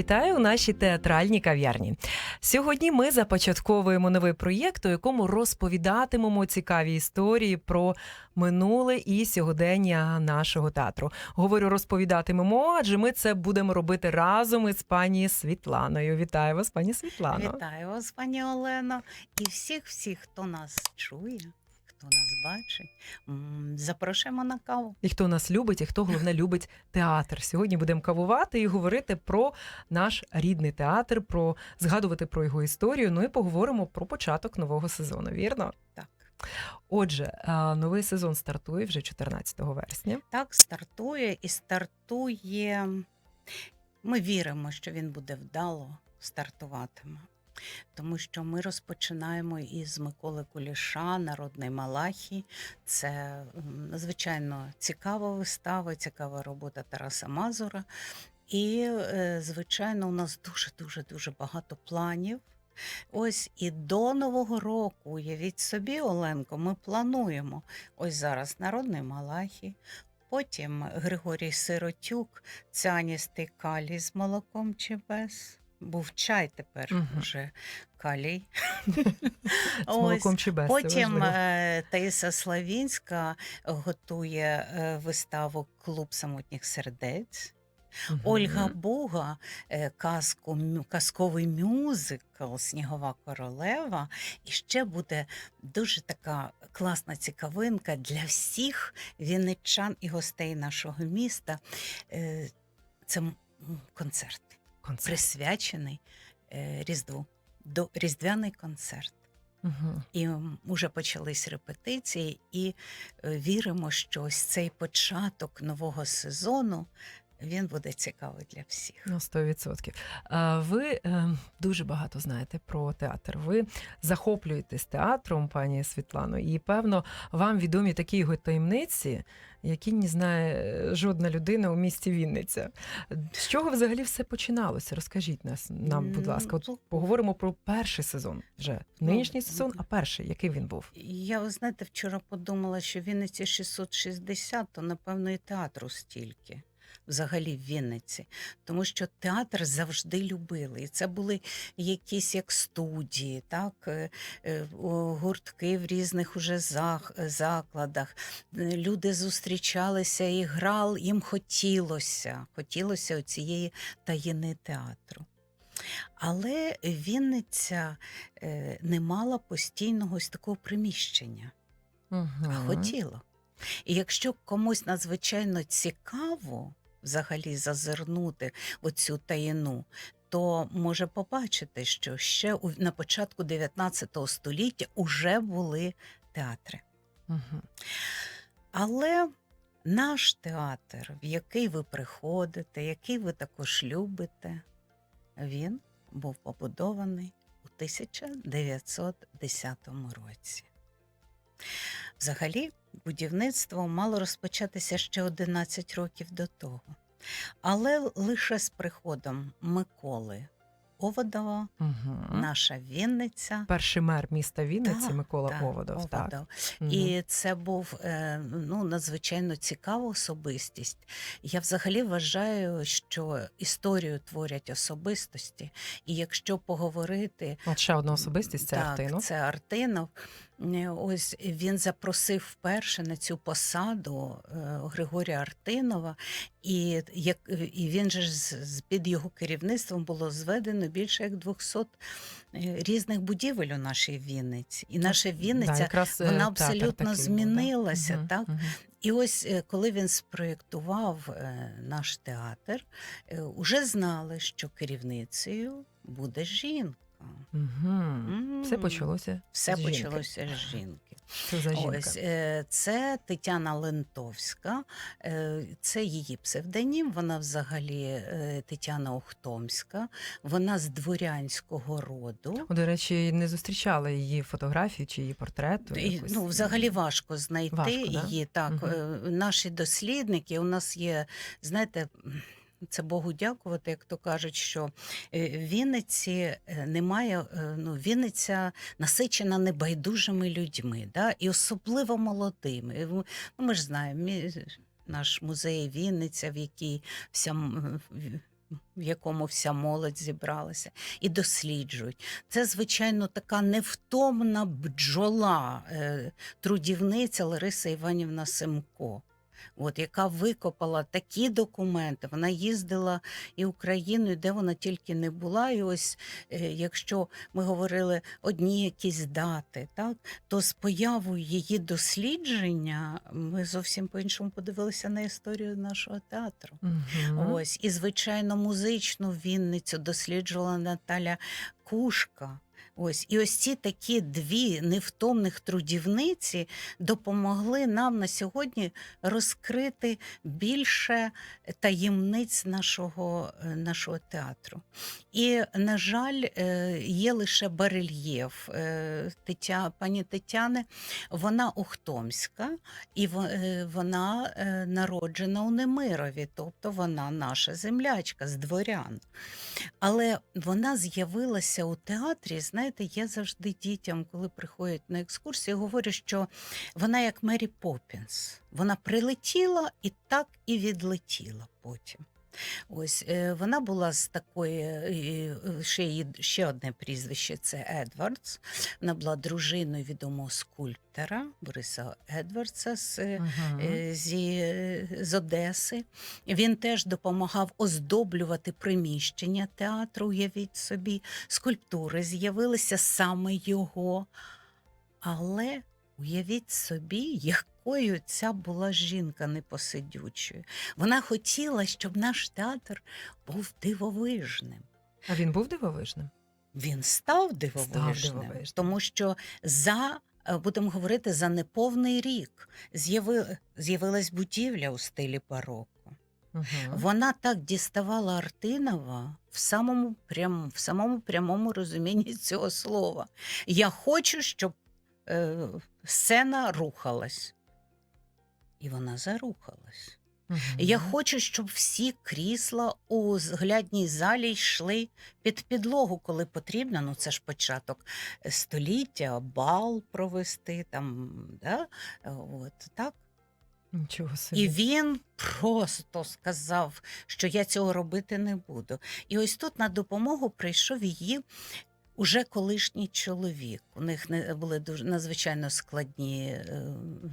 Вітаю у нашій театральній кав'ярні. Сьогодні ми започатковуємо новий проєкт, у якому розповідатимемо цікаві історії про минуле і сьогодення нашого театру. Говорю, розповідатимемо, адже ми це будемо робити разом із пані Світланою. Вітаю вас, пані Світлано. Вітаю вас, пані Олено, і всіх, всіх, хто нас чує, хто нас бачить. Запрошуємо на каву. І хто нас любить, і хто головне любить театр. Сьогодні будемо кавувати і говорити про наш рідний театр, про згадувати про його історію. Ну і поговоримо про початок нового сезону. Вірно? Так. Отже, новий сезон стартує вже 14 вересня. Так стартує і стартує. Ми віримо, що він буде вдало стартуватиме. Тому що ми розпочинаємо із Миколи Куліша, Народний Малахій. Це м, надзвичайно цікава вистава, цікава робота Тараса Мазура. І, е, звичайно, у нас дуже дуже дуже багато планів. Ось і до Нового року, уявіть собі, Оленко, ми плануємо. Ось зараз Народний Малахій, потім Григорій Сиротюк, цяністий калій з молоком чи без. Був чай тепер Мгм. вже калій. З молоком чи без. Потім е, Таїса Славінська готує е, виставу Клуб самотніх сердець. Мгм. Ольга Буга, е, казку, казковий мюзикл Снігова королева. І ще буде дуже така класна цікавинка для всіх вінничан і гостей нашого міста. Це концерт, Концерт. присвячений е, Різдву. До Різдвяний концерт. Угу. І вже почались репетиції, і е, віримо, що ось цей початок нового сезону він буде цікавий для всіх. На 100%. Ви е, дуже багато знаєте про театр. Ви захоплюєтесь театром, пані Світлано, і певно вам відомі такі його таємниці, які не знає е, жодна людина у місті Вінниця. З чого взагалі все починалося? Розкажіть нас нам, будь ласка. От Ну, поговоримо про перший сезон вже. Нинішній Ну, сезон, а перший, який він був? Я, ви знаєте, вчора подумала, що в Вінниці 660, то напевно і театру стільки. Взагалі в Вінниці, тому що театр завжди любили. І це були якісь як студії, так, е, е, гуртки в різних уже закладах. Е, Люди зустрічалися і грали, їм хотілося, хотілося цієї таїни театру. Але Вінниця не мала постійного ось такого приміщення, а Угу. хотіла. І якщо комусь надзвичайно цікаво взагалі зазирнути в оцю таїну, то може побачити, що ще на початку 19 століття вже були театри. Угу. Але наш театр, в який ви приходите, який ви також любите, він був побудований у 1910 році. Взагалі, будівництво мало розпочатися ще 11 років до того. Але лише з приходом Миколи Оводова, Угу. наша Вінниця. Перший мер міста Вінниці Так, Микола так, Оводов. Так. Оводов. Мгм. І це був е, ну, надзвичайно цікава особистість. Я взагалі вважаю, що історію творять особистості. І якщо поговорити, От ще одна особистість це так, Артинов. це Артинов. Е, Ось він запросив вперше на цю посаду е, Григорія Артинова, і, як, і він же ж з під його керівництвом було зведено більше як 200 е, різних будівель у нашій Вінниці. І наша Да, Вінниця якраз, е, вона абсолютно такий да. змінилася, Мгм, так? мгм. І ось коли він спроєктував наш театр, уже знали, що керівницею буде жінка. Угу. Все почалося. Все з жінки. почалося з жінки. Це за жінка. Ось е, це Тетяна Лентовська, е, це її псевдонім. Вона взагалі е, Тетяна Охтомська. Вона з дворянського роду. До речі, не зустрічала її фотографії чи її портрету. І. Ну, взагалі важко знайти Важко, да? її. Так, Мгм. е, наші дослідники, у нас є, знаєте. Це Богу дякувати, як то кажуть, що е, в Вінниці е, немає. е, Ну, Вінниця насичена небайдужими людьми, да? і особливо молодими. Ну, ми ж знаємо, наш музей Вінниця, в якій вся в- якому вся молодь зібралася, і досліджують. Це, звичайно, така невтомна бджола, трудівниця Лариса Іванівна Семко. От, яка викопала такі документи, вона їздила і Україною, де вона тільки не була. І ось е, якщо ми говорили одні якісь дати, так, то з появою її дослідження ми зовсім по-іншому подивилися на історію нашого театру. Мгм. Ось, і звичайно, музичну Вінницю досліджувала Наталя Кушка. Ось, і ось ці такі дві невтомних трудівниці допомогли нам на сьогодні розкрити більше таємниць нашого, е, нашого театру. І, на жаль, е, є лише барельєф е, Тетя, пані Тетяни. Вона Ухтомська, і вона народжена у Немирові, тобто вона наша землячка з дворян. Але вона з'явилася у театрі. Знаєте, я завжди дітям, коли приходять на екскурсії, говорю, що вона як Мері Поппінс. Вона прилетіла і так і відлетіла потім. Ось е, вона була з такої, е, е, ще її ще одне прізвище це Едвардс. Вона була дружиною відомого скульптора Бориса Едвардса з е, зі, з Одеси. Він теж допомагав оздоблювати приміщення театру. Уявіть собі, скульптури з'явилися саме його. Але уявіть собі, якою ця була жінка непосидючою. Вона хотіла, щоб наш театр був дивовижним. А він був дивовижним? Він став дивовижним, дивовижним. тому що за е, будемо говорити за неповний рік з'яви, з'явилась будівля у стилі бароко. Угу. Вона так діставала Артинова в самому прям, в самому прямому розумінні цього слова. Я хочу, щоб е, сцена рухалась. І вона зарухалась. Я хочу, щоб всі крісла у зглядній залі йшли під підлогу, коли потрібно. Ну це ж початок століття, бал провести там. Да? От, так? Нічого собі. І він просто сказав, що я цього робити не буду. І ось тут на допомогу прийшов її. Уже колишній чоловік. У них не були дуже надзвичайно складні е,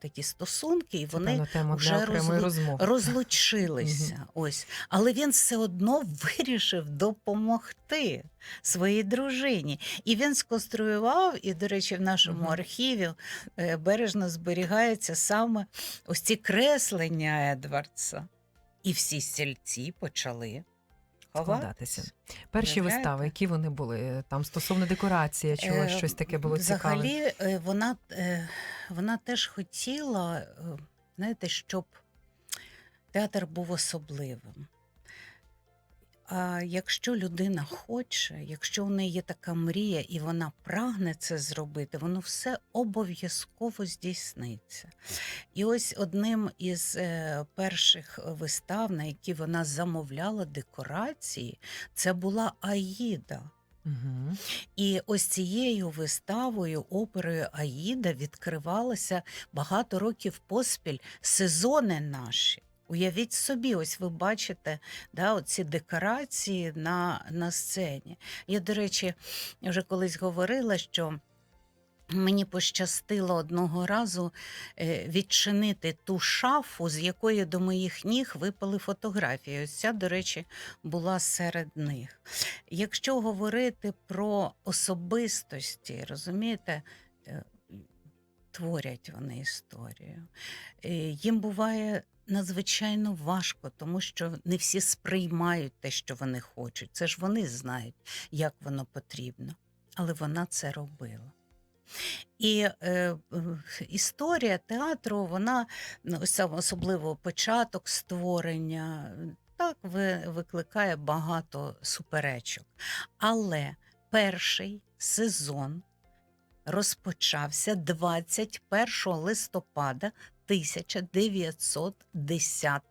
такі стосунки, і Це, вони певно, вже розлу- розлучилися. Ось. Але він все одно вирішив допомогти своїй дружині. І він сконструював, і, до речі, в нашому архіві е, бережно зберігається саме ось ці креслення Едвардса. І всі стільці почали Складатися. Перші вистави, які вони були? Там стосовно декорації, я чула, Е, щось таке було цікаве. Взагалі, е, вона, е, вона теж хотіла, знаєте, щоб театр був особливим. А якщо людина хоче, якщо в неї є така мрія і вона прагне це зробити, воно все обов'язково здійсниться. І ось одним із е, перших вистав, на які вона замовляла декорації, це була Аїда. Угу. І ось цією виставою, оперою Аїда, відкривалися багато років поспіль сезони наші. Уявіть собі, ось ви бачите да, оці декорації на, на сцені. Я, до речі, вже колись говорила, що мені пощастило одного разу е, відчинити ту шафу, з якої до моїх ніг випали фотографії. Ось ця, до речі, була серед них. Якщо говорити про особистості, розумієте, е, творять вони історію. Е, Їм буває надзвичайно важко, тому що не всі сприймають те, що вони хочуть. Це ж вони знають, як воно потрібно. але вона це робила. І е, е, історія театру, вона ну, ось особливо початок створення, так ви, викликає багато суперечок. Але перший сезон розпочався 21 листопада 1910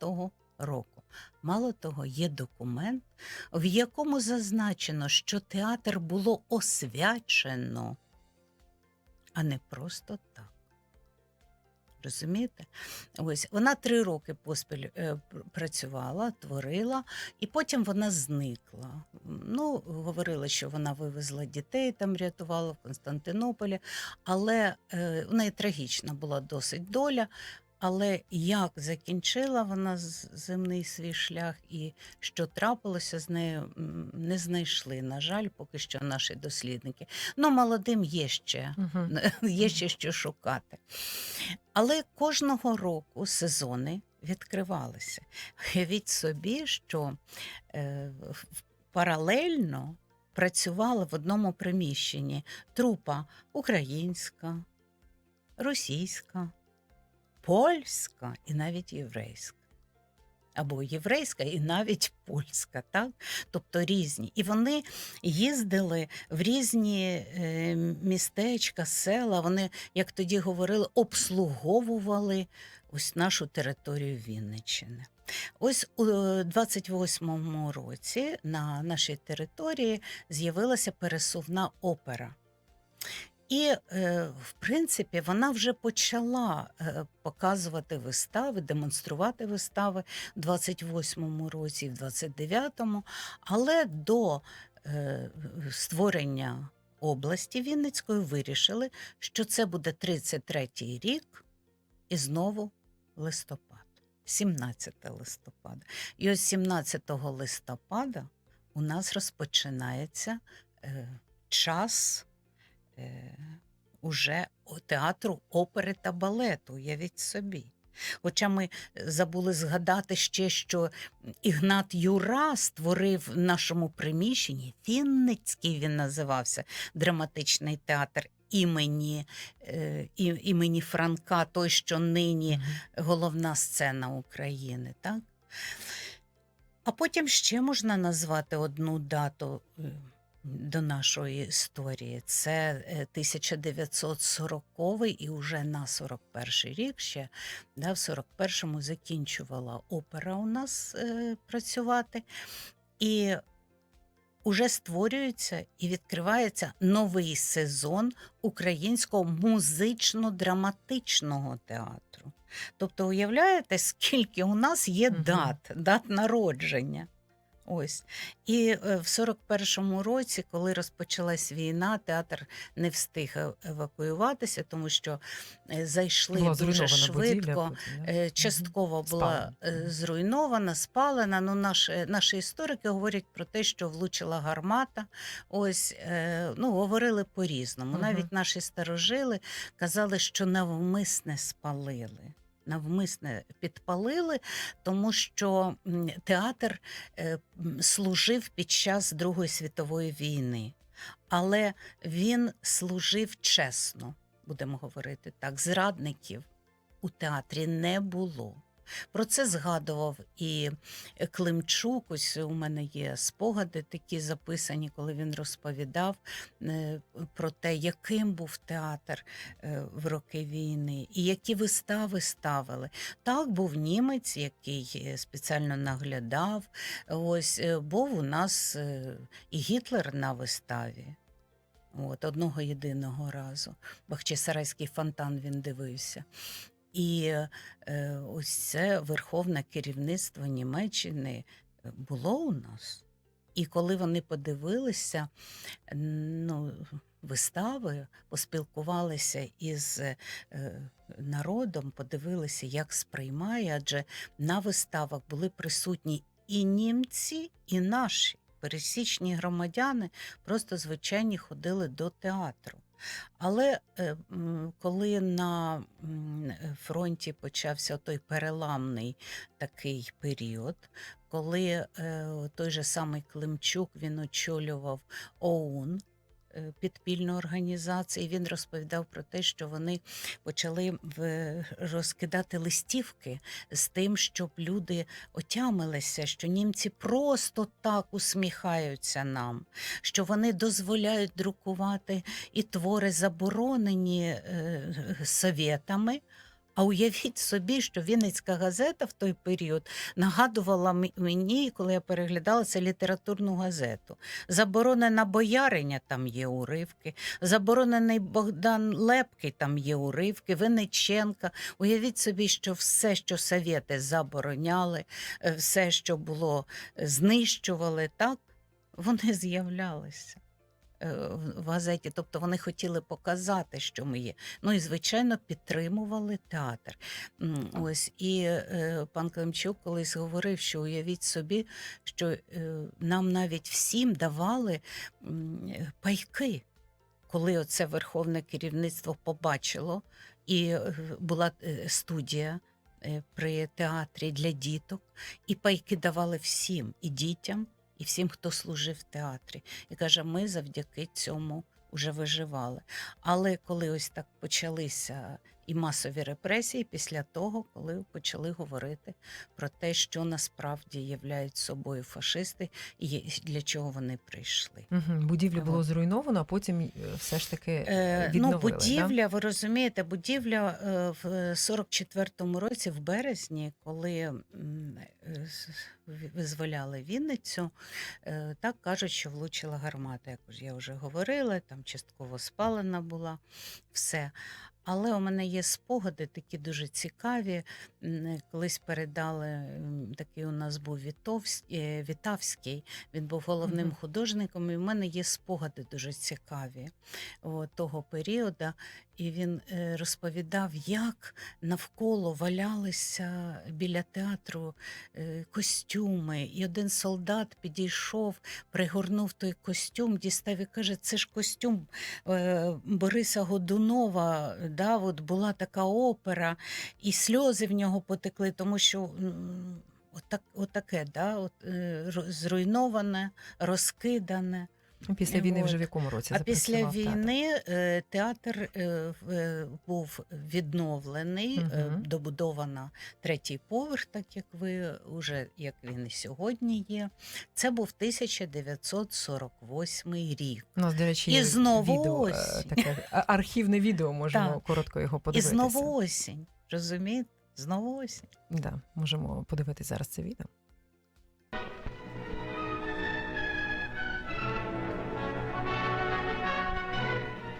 року. Мало того, є документ, в якому зазначено, що театр було освячено, а не просто так. Розумієте? Ось вона три роки поспіль е, працювала, творила, і потім вона зникла. Ну, говорили, що вона вивезла дітей, там рятувала в Константинополі, але е, в неї трагічна була досить доля. Але як закінчила вона земний свій шлях і що трапилося з нею, не знайшли, на жаль, поки що наші дослідники. Ну, молодим є ще Угу. є ще що шукати. Але кожного року сезони відкривалися. Уявіть собі, що е, паралельно працювали в одному приміщенні трупа українська, російська, польська і навіть єврейська. Або єврейська і навіть польська, так? тобто різні. І вони їздили в різні е, містечка, села. Вони, як тоді говорили, обслуговували ось нашу територію Вінниччини. Ось у 28-му році на нашій території з'явилася пересувна опера. І, е, в принципі, вона вже почала е, показувати вистави, демонструвати вистави в 28-му році, і в 29-му, але до е, створення області Вінницької вирішили, що це буде 33-й рік і знову листопад, 17 листопада. І ось 17 листопада у нас розпочинається час уже театру опери та балету, уявіть собі. Хоча ми е, забули згадати ще, що Ігнат Юра створив в нашому приміщенні Вінницький він називався драматичний театр імені, е, імені Франка, той, що нині головна сцена України. Так? А потім ще можна назвати одну дату е, до нашої історії. Це е, 1940 і вже на 41 рік ще да, в 41-му закінчувала опера у нас е, працювати. І уже створюється і відкривається новий сезон українського музично-драматичного театру. Тобто, уявляєте, скільки у нас є дат, дат народження. Ось. І е, в 41-му році, коли розпочалась війна, театр не встиг е- евакуюватися, тому що е, зайшли Була дуже будівля швидко. Е, Частково була Спалена. зруйнована, спалена. Ну, наш, е, наші історики говорять про те, що влучила гармата. Ось ну, говорили по-різному. Мгм. Навіть наші старожили казали, що навмисне спалили. Навмисне підпалили, тому що театр е, служив під час Другої світової війни, але він служив чесно, будемо говорити так. Зрадників у театрі не було. Про це згадував і Климчук. Ось у мене є спогади такі записані, коли він розповідав е, про те, яким був театр е, в роки війни, і які вистави ставили. Так, був німець, який е, спеціально наглядав. Ось е, був у нас е, і Гітлер на виставі. От, одного єдиного разу. Бахчисарайський фонтан він дивився. І е, ось це верховне керівництво Німеччини е, було у нас. І коли вони подивилися ну, вистави, поспілкувалися із е, народом, подивилися, як сприймає, адже на виставах були присутні і німці, і наші пересічні громадяни, просто звичайні ходили до театру. Але е, коли на фронті почався той переламний такий період, коли е, той же самий Климчук він очолював ОУН, е, підпільну організацію. Він розповідав про те, що вони почали розкидати листівки з тим, щоб люди отямилися, що німці просто так усміхаються нам, що вони дозволяють друкувати і твори заборонені е, совєтами. А уявіть собі, що Вінницька газета в той період нагадувала мені, коли я переглядала це літературну газету. Заборонена бояриня там є уривки, заборонений Богдан Лепкий там є уривки, Винниченка. Уявіть собі, що все, що совєти забороняли, е, все, що було, е, знищували, так, вони з'являлися. Е, в- газеті, тобто вони хотіли показати, що ми є. Ну і звичайно підтримували театр. Ось і е, пан Климчук колись говорив, що уявіть собі, що е, нам навіть всім давали пайки, коли оце верховне керівництво побачило, і була студія. При театрі для діток, і пайки давали всім, і дітям, і всім, хто служив в театрі. І каже, ми завдяки цьому вже виживали. Але коли ось так почалися і масові репресії, після того, коли почали говорити про те, що насправді являють собою фашисти, і для чого вони прийшли. Угу. Будівлю було зруйновано, а потім е, все ж таки Е, відновили. ну, да? будівля, ви розумієте, будівля е, в 44-му році, в березні, коли е, визволяли Вінницю, е, так кажуть, що влучила гармата. Як я вже говорила, там частково спалена була все. Але у мене є спогади такі дуже цікаві. Колись передали такий у нас був Вітовсь- е, Вітавський. Він був головним Мгм. художником, і в мене є спогади дуже цікаві о, того періоду. І він е, розповідав, як навколо валялися біля театру е, костюми. І один солдат підійшов, пригорнув той костюм, дістав і каже: це ж костюм е, Бориса Годунова. Да, от була така опера, і сльози в нього потекли, тому що. Отак, отаке, да, от, е, зруйноване, розкидане. Після війни вже в якому році А після театр? війни е, театр е, е, був відновлений, е, Мгм. добудована третій поверх, так як ви уже як він і сьогодні є. Це був 1948 рік. У нас, до речі, І знову відео, е, осінь. таке архівне відео, можемо Так. коротко його І знову осінь. Розумієте? Знову осінь. Да, можемо подивитися зараз це відео.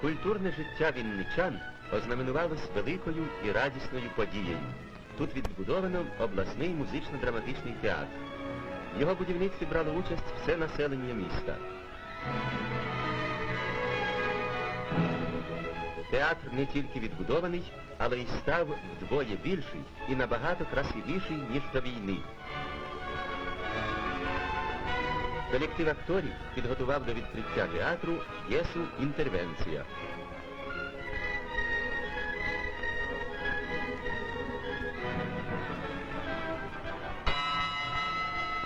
Культурне життя вінничан ознаменувалось великою і радісною подією. Тут відбудовано обласний музично-драматичний театр. В його будівництві брало участь все населення міста. Театр не тільки відбудований, але й став вдвоє більший і набагато красивіший, ніж до війни. Колектив акторів підготував до відкриття театру п'єсу «Інтервенція».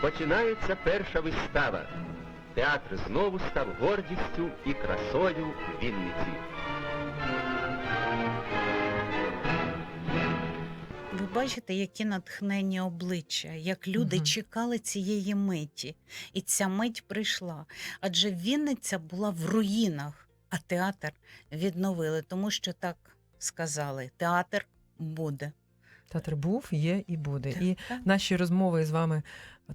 Починається перша вистава. Театр знову став гордістю і красою Вінниці. Ви бачите, які натхнені обличчя, як люди угу. чекали цієї миті. І ця мить прийшла. Адже Вінниця була в руїнах, а театр відновили, тому що так сказали: театр буде. Театр був, є і буде. І наші розмови з вами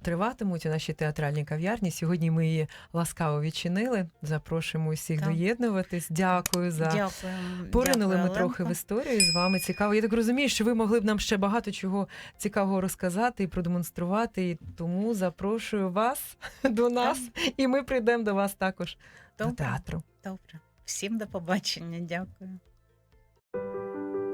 триватимуть у нашій театральній кав'ярні. Сьогодні ми її ласкаво відчинили. Запрошуємо усіх Так. доєднуватись. Дякую за Дякую. Поринули Дякую, ми трохи в історію з вами. Цікаво. Я так розумію, що ви могли б нам ще багато чого цікавого розказати і продемонструвати. І тому запрошую вас до нас, і ми прийдемо до вас також до театру. Добре. Всім до побачення. Дякую.